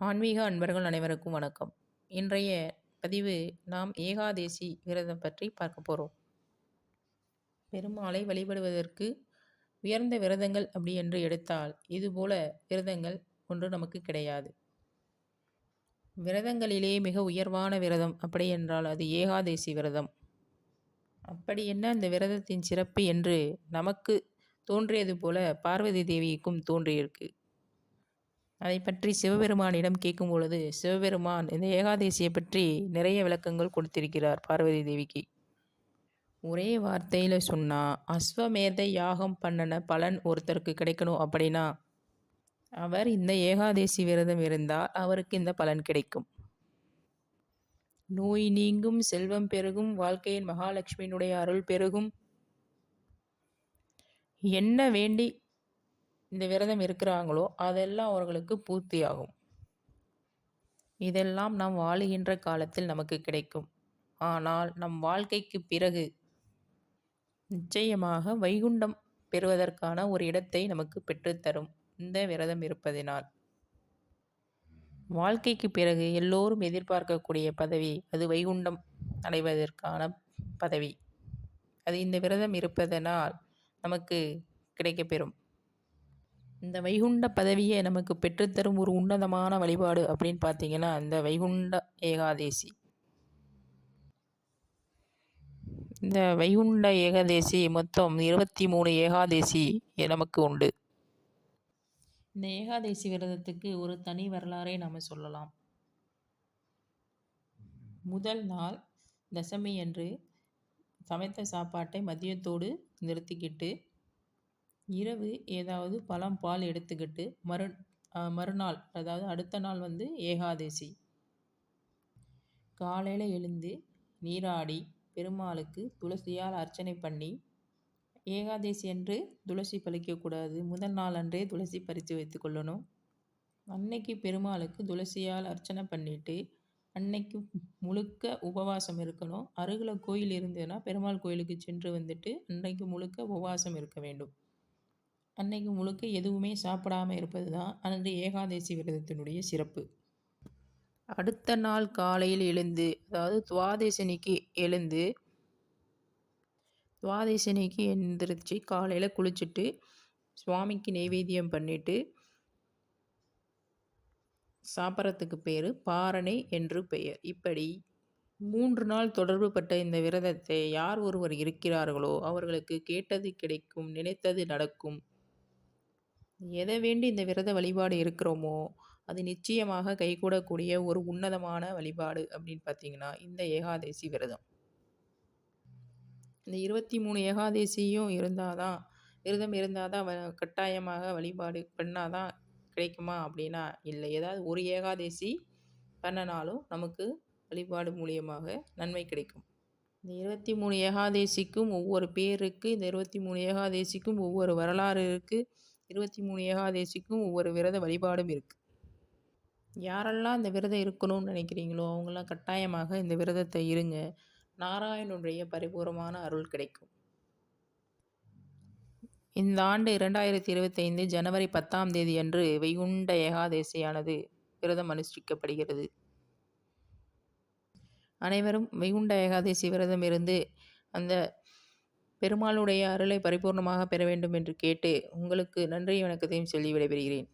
ஆன்மீக அன்பர்கள் அனைவருக்கும் வணக்கம். இன்றைய பதிவு நாம் ஏகாதேசி விரதம் பற்றி பார்க்க போகிறோம் பெருமாளை வழிபடுவதற்கு உயர்ந்த விரதங்கள் அப்படி என்று எடுத்தால் இதுபோல விரதங்கள் ஒன்று நமக்கு கிடையாது. விரதங்களிலே மிக உயர்வான விரதம் அப்படி என்றால் அது ஏகாதேசி விரதம். அப்படி என்ன அந்த விரதத்தின் சிறப்பு என்று நமக்கு தோன்றியது போல பார்வதி தேவிக்கும் தோன்றியிருக்கு. அதை பற்றி சிவபெருமானிடம் கேட்கும் பொழுது சிவபெருமான் இந்த ஏகாதேசியை பற்றி நிறைய விளக்கங்கள் கொடுத்திருக்கிறார் பார்வதி தேவிக்கு. ஒரே வார்த்தையில் சொன்னால் அஸ்வமேத யாகம் பண்ணின பலன் ஒருத்தருக்கு கிடைக்கணும் அப்படின்னா அவர் இந்த ஏகாதேசி விரதம் இருந்தால் அவருக்கு இந்த பலன் கிடைக்கும். நோய் நீங்கும் செல்வம் பெருகும் வாழ்க்கையின் மகாலட்சுமியினுடைய அருள் பெருகும். என்ன வேண்டி இந்த விரதம் இருக்கிறாங்களோ அதெல்லாம் அவர்களுக்கு பூர்த்தியாகும். இதெல்லாம் நாம் வாழுகின்ற காலத்தில் நமக்கு கிடைக்கும். ஆனால் நம் வாழ்க்கைக்கு பிறகு நிச்சயமாக வைகுண்டம் பெறுவதற்கான ஒரு இடத்தை நமக்கு பெற்றுத்தரும். இந்த விரதம் இருப்பதினால். வாழ்க்கைக்கு பிறகு எல்லோரும் எதிர்பார்க்கக்கூடிய பதவி அது வைகுண்டம் அடைவதற்கான பதவி. அது இந்த விரதம் இருப்பதனால் நமக்கு கிடைக்கப்பெறும். இந்த வைகுண்ட பதவியை நமக்கு பெற்றுத்தரும் ஒரு உன்னதமான வழிபாடு அப்படின்னு பார்த்தீங்கன்னா இந்த வைகுண்ட ஏகாதேசி. இந்த வைகுண்ட ஏகாதேசி மொத்தம் இருபத்தி மூணு ஏகாதேசி நமக்கு உண்டு. இந்த ஏகாதேசி விரதத்துக்கு ஒரு தனி வரலாறை நாம் சொல்லலாம். முதல் நாள் தசமி அன்று சமைத்த சாப்பாட்டை மதியத்தோடு நிறுத்திக்கிட்டு இரவு ஏதாவது பழம் பால் எடுத்துக்கிட்டு மறு மறுநாள் அதாவது அடுத்த நாள் வந்து ஏகாதசி. காலையில் எழுந்து நீராடி பெருமாளுக்கு துளசியால் அர்ச்சனை பண்ணி ஏகாதசி அன்று துளசி பறிக்கக்கூடாது முதல் நாள் அன்றே துளசி பறித்து வைத்துக்கொள்ளணும் அன்னைக்கு பெருமாளுக்கு துளசியால் அர்ச்சனை பண்ணிவிட்டு அன்னைக்கு முழுக்க உபவாசம் இருக்கணும். அருகில் கோயில் இருந்ததுன்னா பெருமாள் கோயிலுக்கு சென்று வந்துட்டு அன்னைக்கு முழுக்க உபவாசம் இருக்க வேண்டும். அன்னைக்கு முழுக்க எதுவுமே சாப்பிடாமல் இருப்பது தான் அன்று ஏகாதசி விரதத்தினுடைய சிறப்பு. அடுத்த நாள் காலையில் எழுந்து அதாவது துவாதேசனிக்கு எழுந்து துவாதேசனிக்கு எழுந்திரிச்சு காலையில் குளிச்சுட்டு சுவாமிக்கு நைவேத்தியம் பண்ணிவிட்டு சாப்பிட்றதுக்கு பேர் பாரணை என்று பெயர். இப்படி மூன்று நாள் தொடர்பு பட்ட இந்த விரதத்தை யார் ஒருவர் இருக்கிறார்களோ அவர்களுக்கு கேட்டது கிடைக்கும் நினைத்தது நடக்கும். எதை வேண்டி இந்த விரத வழிபாடு இருக்கிறோமோ அது நிச்சயமாக கைகூடக்கூடிய ஒரு உன்னதமான வழிபாடு அப்படின்னு பார்த்தீங்கன்னா இந்த ஏகாதேசி விரதம். இந்த இருபத்தி மூணு ஏகாதேசியும் இருந்தால் தான் விரதம் இருந்தால் தான் வ கட்டாயமாக வழிபாடு பண்ணால் தான் கிடைக்குமா அப்படின்னா இல்லை. ஏதாவது ஒரு ஏகாதேசி பண்ணனாலும் நமக்கு வழிபாடு மூலியமாக நன்மை கிடைக்கும். இந்த இருபத்தி மூணு ஏகாதேசிக்கும் ஒவ்வொரு பேருக்கு இந்த இருபத்தி மூணு ஏகாதேசிக்கும் ஒவ்வொரு வரலாறு இருக்குது இருபத்தி மூணு ஏகாதேசிக்கும் ஒவ்வொரு விரத வழிபாடும் இருக்குது யாரெல்லாம் இந்த விரதம் இருக்கணும்னு நினைக்கிறீங்களோ அவங்களாம் கட்டாயமாக இந்த விரதத்தை இருங்க. நாராயணனுடைய பரிபூர்வமான அருள் கிடைக்கும். இந்த ஆண்டு இரண்டாயிரத்தி இருபத்தைந்து ஜனவரி பத்தாம் தேதி அன்று வைகுண்ட ஏகாதேசியானது விரதம் அனுஷ்டிக்கப்படுகிறது. அனைவரும் வைகுண்ட ஏகாதேசி விரதம் இருந்து அந்த பெருமாளுடைய அருளை பரிபூர்ணமாக பெற வேண்டும் என்று கேட்டு உங்களுக்கு நன்றி வணக்கத்தையும் சொல்லி விடைபெறுகிறேன்.